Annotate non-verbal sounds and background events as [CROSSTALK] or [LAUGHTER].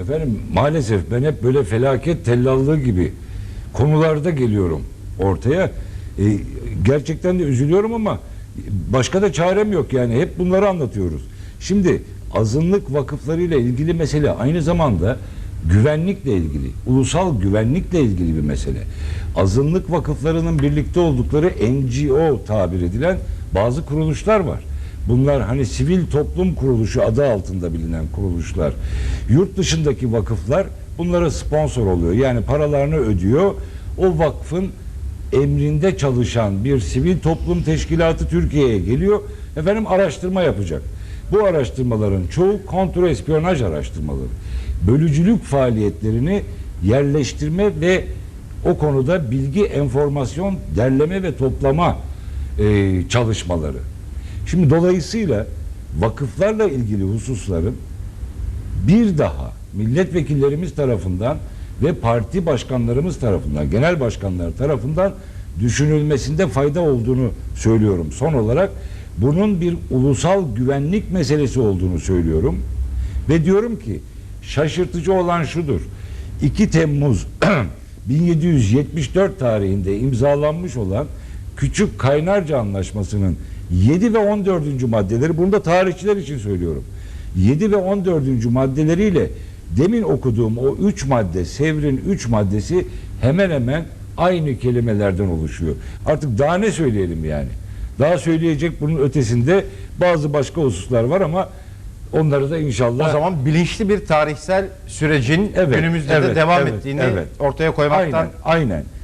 Efendim maalesef ben hep böyle felaket tellallığı gibi konularda geliyorum ortaya. E, gerçekten de üzülüyorum ama başka da çarem yok yani hep bunları anlatıyoruz. Şimdi azınlık vakıflarıyla ilgili mesele aynı zamanda güvenlikle ilgili, ulusal güvenlikle ilgili bir mesele. Azınlık vakıflarının birlikte oldukları NGO tabir edilen bazı kuruluşlar var. Bunlar hani sivil toplum kuruluşu adı altında bilinen kuruluşlar. Yurt dışındaki vakıflar bunlara sponsor oluyor. Yani paralarını ödüyor. O vakfın emrinde çalışan bir sivil toplum teşkilatı Türkiye'ye geliyor. Efendim araştırma yapacak. Bu araştırmaların çoğu kontrespiyonaj araştırmaları. Bölücülük faaliyetlerini yerleştirme ve o konuda bilgi, enformasyon derleme ve toplama e, çalışmaları. Şimdi dolayısıyla vakıflarla ilgili hususların bir daha milletvekillerimiz tarafından ve parti başkanlarımız tarafından, genel başkanlar tarafından düşünülmesinde fayda olduğunu söylüyorum. Son olarak bunun bir ulusal güvenlik meselesi olduğunu söylüyorum. Ve diyorum ki şaşırtıcı olan şudur. 2 Temmuz [CLEARS THROAT] 1774 tarihinde imzalanmış olan Küçük Kaynarca Anlaşması'nın 7 ve 14. maddeleri bunu da tarihçiler için söylüyorum. 7 ve 14. maddeleriyle demin okuduğum o 3 madde, Sevr'in 3 maddesi hemen hemen aynı kelimelerden oluşuyor. Artık daha ne söyleyelim yani? Daha söyleyecek bunun ötesinde bazı başka hususlar var ama onları da inşallah O zaman bilinçli bir tarihsel sürecin Evet, günümüzde de evet, devam evet, ettiğini evet. ortaya koymaktan Aynen, aynen.